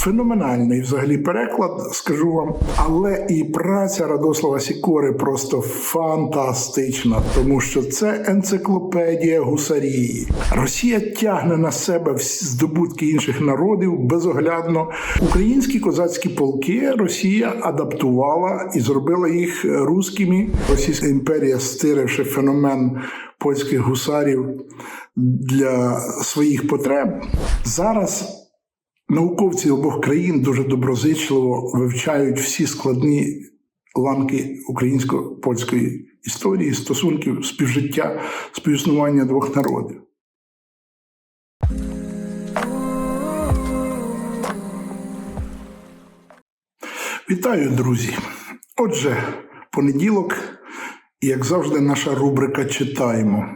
феноменальний взагалі переклад, скажу вам. Але і праця Радослава Сікори просто фантастична, тому що це енциклопедія гусарії. Росія тягне на себе здобутки інших народів безоглядно. Українські козацькі полки Росія адаптувала і зробила їх руськими. Російська імперія, стиривши феномен польських гусарів для своїх потреб, зараз. Науковці обох країн дуже доброзичливо вивчають всі складні ланки українсько-польської історії, стосунків співжиття, співіснування двох народів. Вітаю, друзі! Отже, понеділок, як завжди, наша рубрика Читаємо.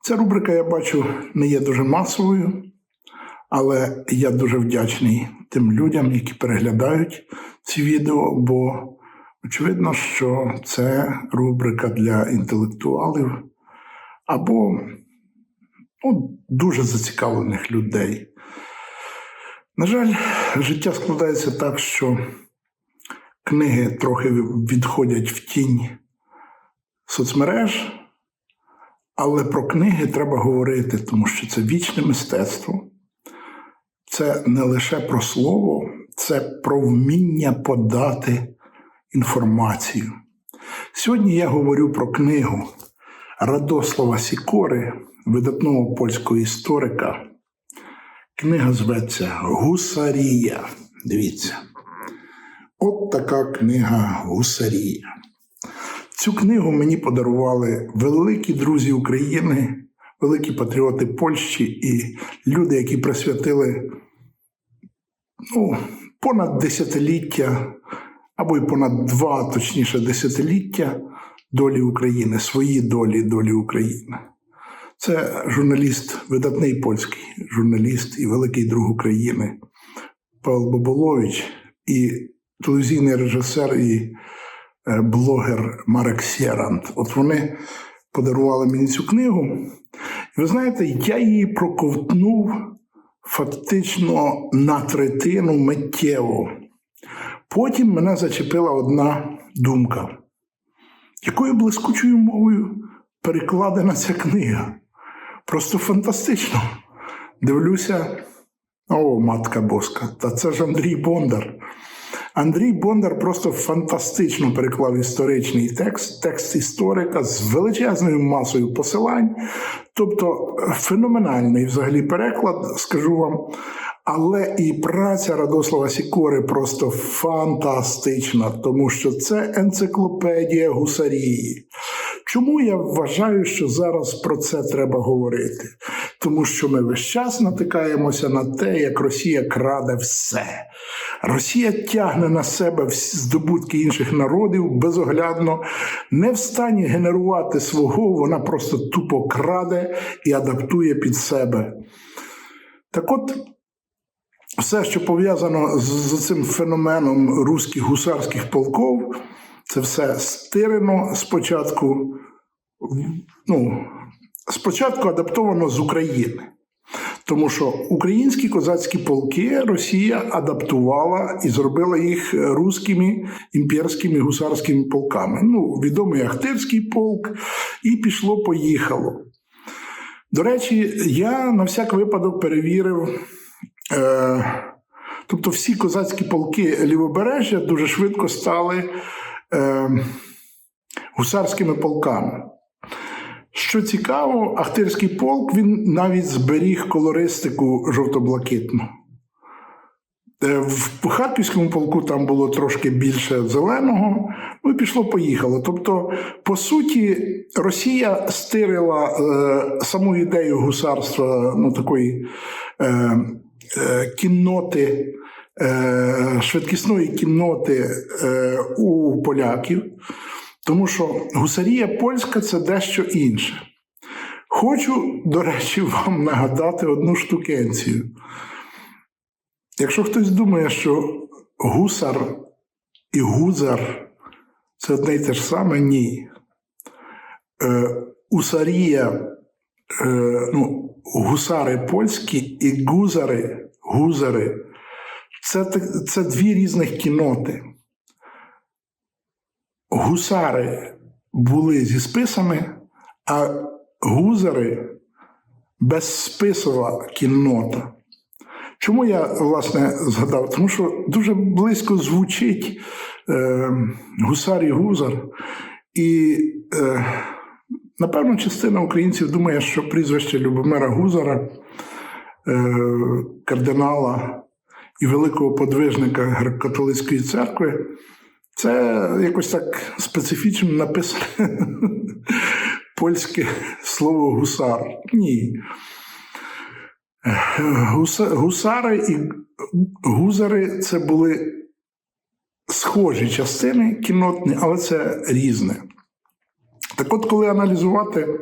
Ця рубрика, я бачу, не є дуже масовою. Але я дуже вдячний тим людям, які переглядають ці відео, бо очевидно, що це рубрика для інтелектуалів або ну, дуже зацікавлених людей. На жаль, життя складається так, що книги трохи відходять в тінь соцмереж, але про книги треба говорити, тому що це вічне мистецтво це не лише про слово, це про вміння подати інформацію. Сьогодні я говорю про книгу Радослава Сікори, видатного польського історика. Книга зветься Гусарія. Дивіться. От така книга Гусарія. Цю книгу мені подарували великі друзі України, великі патріоти Польщі і люди, які присвятили ну, понад десятиліття, або й понад два, точніше, десятиліття долі України, свої долі долі України. Це журналіст, видатний польський журналіст і великий друг України Павел Боболович і телевізійний режисер і е, блогер Марек Сєрант. От вони подарували мені цю книгу. І ви знаєте, я її проковтнув фактично на третину миттєво. Потім мене зачепила одна думка, якою блискучою мовою перекладена ця книга. Просто фантастично. Дивлюся, о, матка Боска, та це ж Андрій Бондар. Андрій Бондар просто фантастично переклав історичний текст, текст історика з величезною масою посилань. Тобто феноменальний взагалі переклад, скажу вам. Але і праця Радослава Сікори просто фантастична, тому що це енциклопедія гусарії. Чому я вважаю, що зараз про це треба говорити? Тому що ми весь час натикаємося на те, як Росія краде все. Росія тягне на себе здобутки інших народів безоглядно, не в стані генерувати свого, вона просто тупо краде і адаптує під себе. Так от. Все, що пов'язано з цим феноменом руських гусарських полков, це все стирено спочатку, ну, спочатку адаптовано з України. Тому що українські козацькі полки Росія адаптувала і зробила їх руськими імперськими гусарськими полками. Ну, відомий Ахтирський полк, і пішло-поїхало. До речі, я на всяк випадок перевірив. Е, тобто всі козацькі полки лівобережжя дуже швидко стали е, гусарськими полками. Що цікаво, Ахтирський полк він навіть зберіг колористику жовто-блакитну. Е, в Харківському полку там було трошки більше зеленого, ну і пішло-поїхало. Тобто, по суті, Росія стирила е, саму ідею гусарства ну, такої е, е, кінноти, е, швидкісної кінноти е, у поляків. Тому що гусарія польська це дещо інше. Хочу, до речі, вам нагадати одну штукенцію. Якщо хтось думає, що гусар і гузар це одне й те ж саме, ні. Е, Усарія, е, ну, гусари польські і гузари гузари це, це дві різних кіноти. Гусари були зі списами, а гузари безсписова кіннота. Чому я власне згадав? Тому що дуже близько звучить е, гусар і гузар. І е, напевно частина українців думає, що прізвище Любомира Гузара, е, кардинала і великого подвижника греко-католицької церкви, це якось так специфічно написане польське слово гусар. Ні. Гусари і гузари це були схожі частини кінотні, але це різне. Так от, коли аналізувати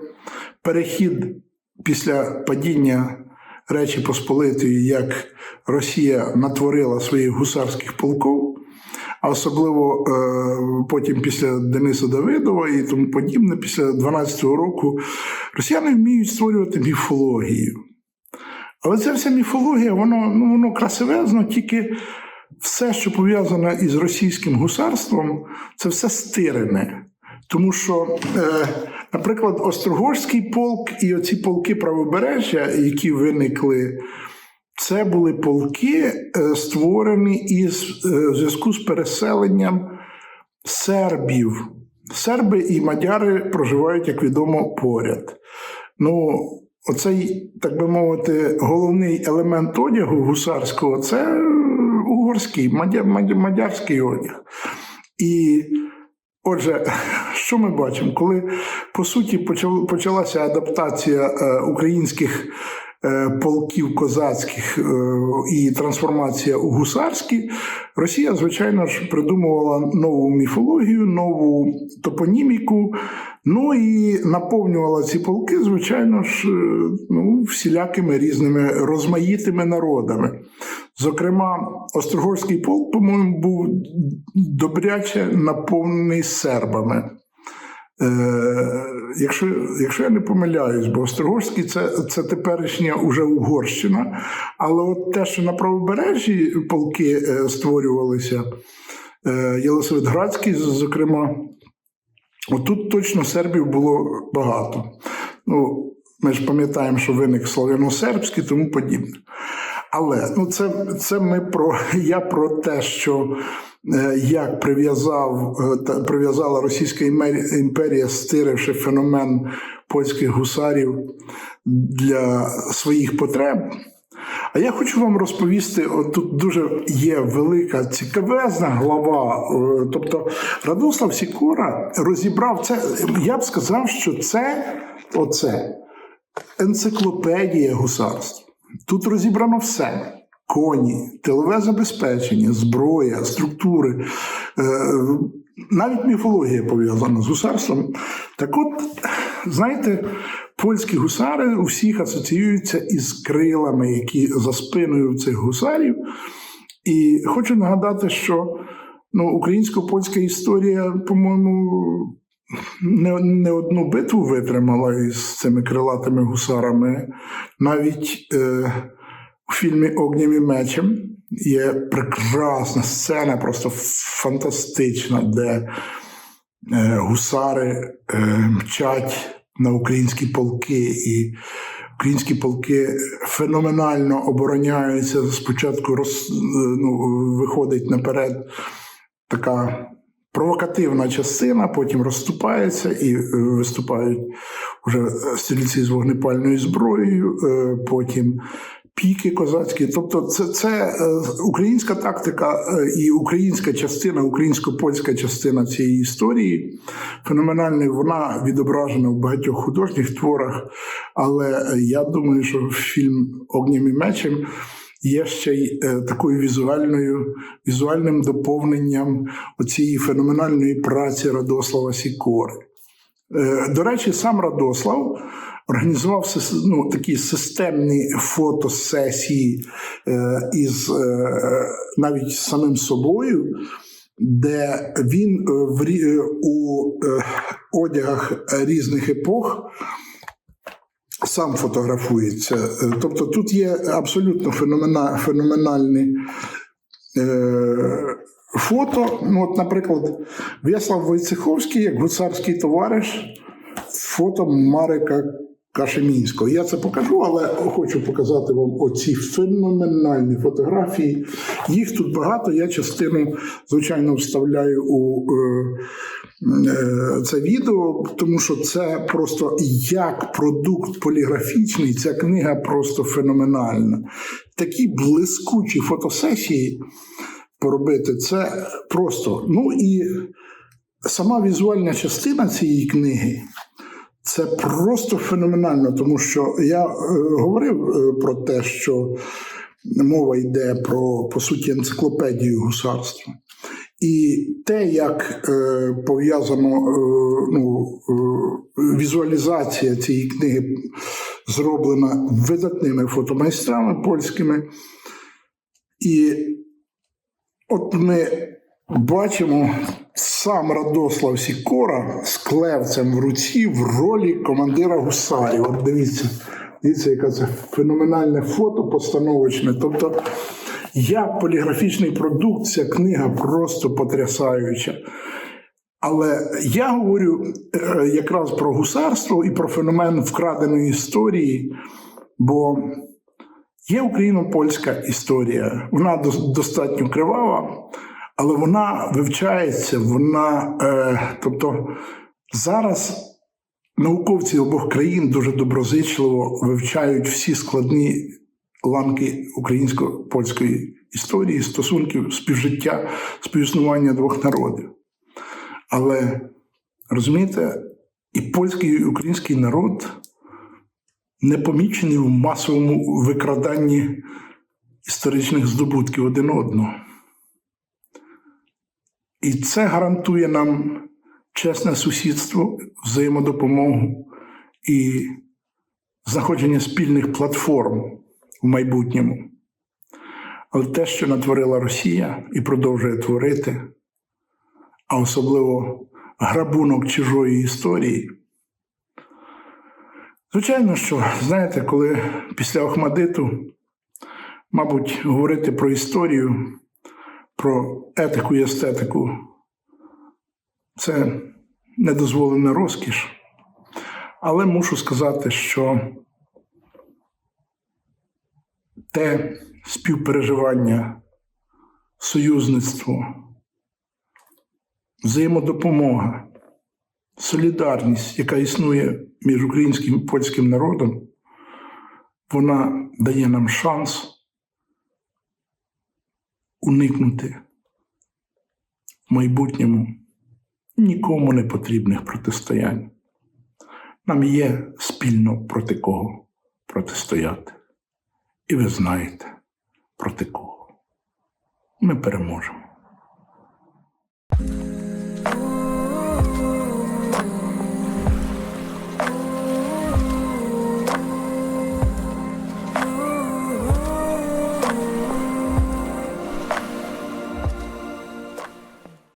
перехід після падіння Речі Посполитої, як Росія натворила своїх гусарських полків, а особливо е, потім після Дениса Давидова і тому подібне, після 12-го року, росіяни вміють створювати міфологію. Але ця вся міфологія, воно, ну, воно красивезно, тільки все, що пов'язане із російським гусарством, це все стирене. Тому що, е, наприклад, Острогорський полк і оці полки правобережжя, які виникли, це були полки, е, створені із е, зв'язку з переселенням сербів. Серби і мадяри проживають, як відомо, поряд. Ну, оцей, так би мовити, головний елемент одягу гусарського це е, угорський, мадя, мадя, мадярський одяг. І Отже, що ми бачимо? Коли по суті почалася адаптація українських полків козацьких е, і трансформація у гусарські, Росія, звичайно ж, придумувала нову міфологію, нову топоніміку, ну і наповнювала ці полки, звичайно ж, е, ну, всілякими різними розмаїтими народами. Зокрема, Острогорський полк, по-моєму, був добряче наповнений сербами. Е, якщо, якщо я не помиляюсь, бо Острогорський це, це теперішня уже Угорщина, але от те, що на правобережжі полки е, створювалися, е, Єлисаветградський, зокрема, отут точно сербів було багато. Ну, ми ж пам'ятаємо, що виник слов'яно-сербський, тому подібне. Але ну це, це ми про я про те, що як прив'язав е, прив'язала Російська імперія, стиривши феномен польських гусарів для своїх потреб. А я хочу вам розповісти: от тут дуже є велика цікавезна глава. е, Тобто Радослав Сікора розібрав це. Я б сказав, що це оце енциклопедія гусарства. Тут розібрано все: коні, тилове забезпечення, зброя, структури, е, навіть міфологія пов'язана з гусарством. Так от, знаєте, польські гусари у всіх асоціюються із крилами, які за спиною цих гусарів. І хочу нагадати, що ну, українсько-польська історія, по-моєму, не, не одну битву витримала із цими крилатими гусарами. Навіть е, у фільмі Огнєм і мечем є прекрасна сцена, просто фантастична, де е, гусари е, мчать на українські полки, і українські полки феноменально обороняються. Спочатку роз, ну, виходить наперед така провокативна частина, потім розступається і е, виступають вже стрільці з вогнепальною зброєю, е, потім піки козацькі. Тобто, це, це е, українська тактика е, і українська частина, українсько-польська частина цієї історії феноменальна. Вона відображена в багатьох художніх творах. Але я думаю, що фільм Огнєм і мечем є ще й е, такою візуальною, візуальним доповненням оцієї феноменальної праці Радослава Сікори. Е, До речі, сам Радослав організував ну, такі системні фотосесії е, із е, навіть самим собою, де він е, в, у одягах різних епох сам фотографується. Тобто тут є абсолютно феномена, феноменальні фото. Ну, от, наприклад, В'яслав Войцеховський, як гуцарський товариш, фото Марика Кашемінського. Я це покажу, але хочу показати вам оці феноменальні фотографії. Їх тут багато. Я частину, звичайно, вставляю у е, е, це відео, тому що це просто як продукт поліграфічний, ця книга просто феноменальна. Такі блискучі фотосесії поробити це просто. Ну і сама візуальна частина цієї книги. Це просто феноменально, тому що я е, говорив е, про те, що мова йде про по суті енциклопедію гусарства. І те, як е, пов'язано е, ну, е, візуалізація цієї книги зроблена видатними фотомайстрами польськими. І от ми бачимо сам Радослав Сікора з клевцем в руці в ролі командира гусарів. От дивіться, дивіться, яке це феноменальне фото постановочне. Тобто, як поліграфічний продукт, ця книга просто потрясаюча. Але я говорю е, якраз про гусарство і про феномен вкраденої історії, бо є україно-польська історія. Вона достатньо кривава, але вона вивчається, вона, е, тобто зараз науковці обох країн дуже доброзичливо вивчають всі складні ланки українсько-польської історії, стосунків співжиття, співіснування двох народів. Але розумієте, і польський, і український народ не помічений в масовому викраданні історичних здобутків один одного. І це гарантує нам чесне сусідство, взаємодопомогу і знаходження спільних платформ в майбутньому. Але те, що натворила Росія і продовжує творити, а особливо грабунок чужої історії. Звичайно, що, знаєте, коли після Охмадиту, мабуть, говорити про історію, про етику і естетику, це недозволена розкіш. Але мушу сказати, що те співпереживання, союзництво, взаємодопомога, солідарність, яка існує між українським і польським народом, вона дає нам шанс уникнути в майбутньому нікому не потрібних протистоянь. Нам є спільно проти кого протистояти. І ви знаєте, проти кого. Ми переможемо.